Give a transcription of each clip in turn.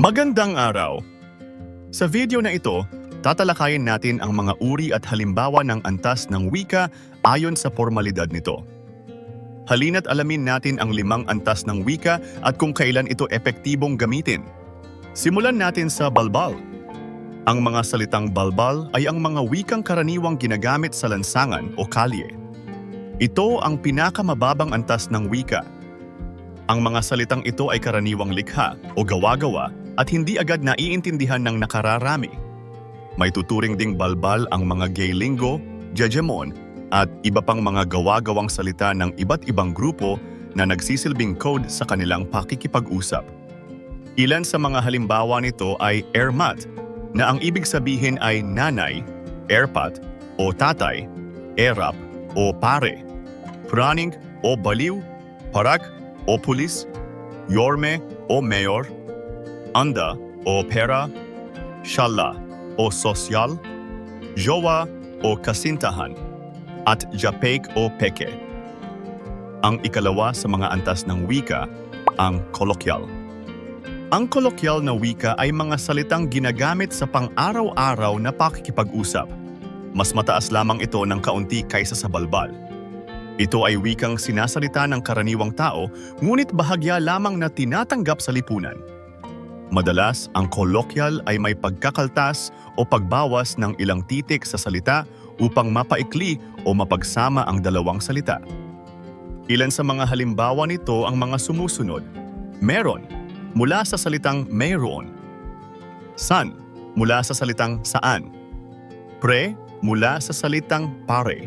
Magandang araw! Sa video na ito, tatalakayin natin ang mga uri at halimbawa ng antas ng wika ayon sa formalidad nito. Halina't alamin natin ang limang antas ng wika at kung kailan ito epektibong gamitin. Simulan natin sa balbal. Ang mga salitang balbal ay ang mga wikang karaniwang ginagamit sa lansangan o kalye. Ito ang pinakamababang antas ng wika. Ang mga salitang ito ay karaniwang likha o gawa-gawa at hindi agad naiintindihan ng nakararami. May tuturing ding balbal ang mga gay lingo, jejemon, at iba pang mga gawa-gawang salita ng iba't ibang grupo na nagsisilbing code sa kanilang pakikipag-usap. Ilan sa mga halimbawa nito ay ermat, na ang ibig sabihin ay nanay, erpat, o tatay, erap, o pare, praning, o baliw, parak, o pulis, yorme, o mayor, anda, o pera, shala, o sosyal, jowa, o kasintahan, at japek o peke. Ang ikalawa sa mga antas ng wika, ang kolokyal. Ang kolokyal na wika ay mga salitang ginagamit sa pang-araw-araw na pakikipag-usap. Mas mataas lamang ito ng kaunti kaysa sa balbal. Ito ay wikang sinasalita ng karaniwang tao, ngunit bahagya lamang na tinatanggap sa lipunan. Madalas, ang kolokyal ay may pagkakaltas o pagbawas ng ilang titik sa salita upang mapaikli o mapagsama ang dalawang salita. Ilan sa mga halimbawa nito ang mga sumusunod. Meron, mula sa salitang mayroon. San, mula sa salitang saan. Pre, mula sa salitang pare.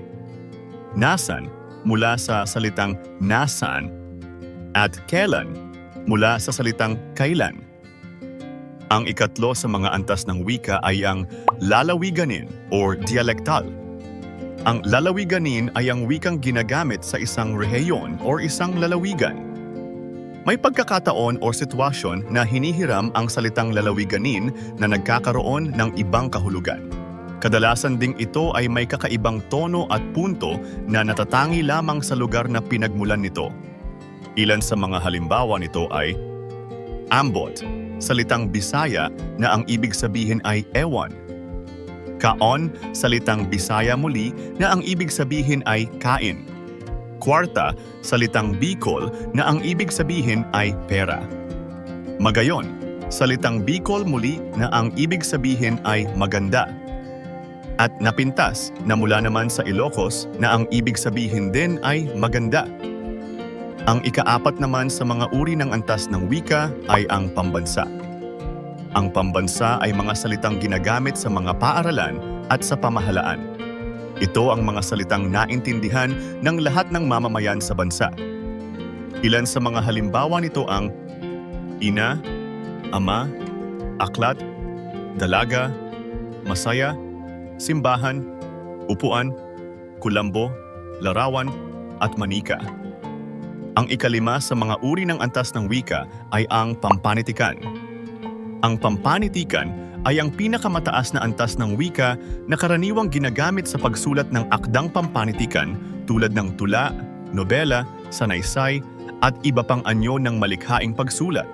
Nasan, mula sa salitang nasan. At kailan, mula sa salitang kailan. Ang ikatlo sa mga antas ng wika ay ang lalawiganin or dialektal. Ang lalawiganin ay ang wikang ginagamit sa isang rehiyon or isang lalawigan. May pagkakataon o sitwasyon na hinihiram ang salitang lalawiganin na nagkakaroon ng ibang kahulugan. Kadalasan ding ito ay may kakaibang tono at punto na natatangi lamang sa lugar na pinagmulan nito. Ilan sa mga halimbawa nito ay ambot, salitang Bisaya na ang ibig sabihin ay ewan. Kaon, salitang Bisaya muli na ang ibig sabihin ay kain. Kwarta, salitang Bicol na ang ibig sabihin ay pera. Magayon, salitang Bicol muli na ang ibig sabihin ay maganda. At napintas na mula naman sa Ilocos na ang ibig sabihin din ay maganda. Ang ikaapat naman sa mga uri ng antas ng wika ay ang pambansa. Ang pambansa ay mga salitang ginagamit sa mga paaralan at sa pamahalaan. Ito ang mga salitang naintindihan ng lahat ng mamamayan sa bansa. Ilan sa mga halimbawa nito ang ina, ama, aklat, dalaga, masaya, simbahan, upuan, kulambo, larawan, at manika. Ang ikalima sa mga uri ng antas ng wika ay ang pampanitikan. Ang pampanitikan ay ang pinakamataas na antas ng wika na karaniwang ginagamit sa pagsulat ng akdang pampanitikan tulad ng tula, nobela, sanaysay, at iba pang anyo ng malikhaing pagsulat.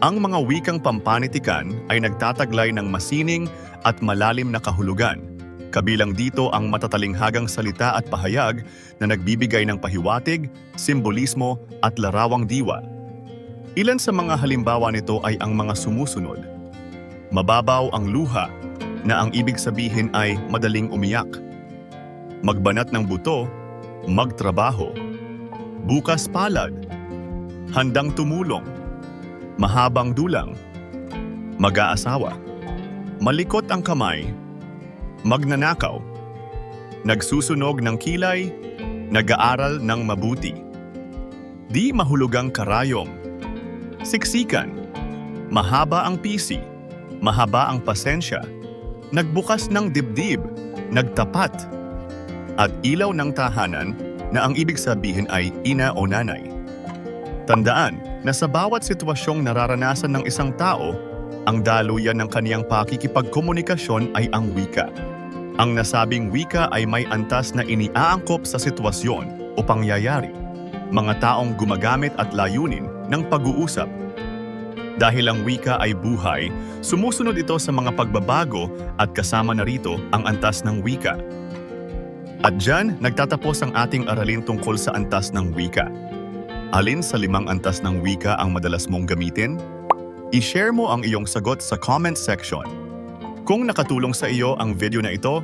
Ang mga wikang pampanitikan ay nagtataglay ng masining at malalim na kahulugan. Kabilang dito ang matatalinghagang salita at pahayag na nagbibigay ng pahiwatig, simbolismo at larawang diwa. Ilan sa mga halimbawa nito ay ang mga sumusunod. Mababaw ang luha na ang ibig sabihin ay madaling umiyak. Magbanat ng buto, magtrabaho. Bukas palad. Handang tumulong. Mahabang dulang. Mag-aasawa. Malikot ang kamay. Magnanakaw. Nagsusunog ng kilay. Nag-aaral ng mabuti. Di mahulugang karayom. Siksikan. Mahaba ang pisi. Mahaba ang pasensya. Nagbukas ng dibdib. Nagtapat. At ilaw ng tahanan na ang ibig sabihin ay ina o nanay. Tandaan na sa bawat sitwasyong nararanasan ng isang tao, ang daluyan ng kaniyang pakikipagkomunikasyon ay ang wika. Ang nasabing wika ay may antas na iniaangkop sa sitwasyon o pangyayari, mga taong gumagamit at layunin ng pag-uusap. Dahil ang wika ay buhay, sumusunod ito sa mga pagbabago at kasama na rito ang antas ng wika. At dyan, nagtatapos ang ating aralin tungkol sa antas ng wika. Alin sa limang antas ng wika ang madalas mong gamitin? I-share mo ang iyong sagot sa comment section. Kung nakatulong sa iyo ang video na ito,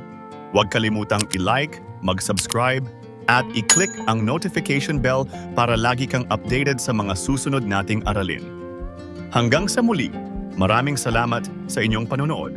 huwag kalimutang i-like, mag-subscribe, at i-click ang notification bell para lagi kang updated sa mga susunod nating aralin. Hanggang sa muli, maraming salamat sa inyong panonood.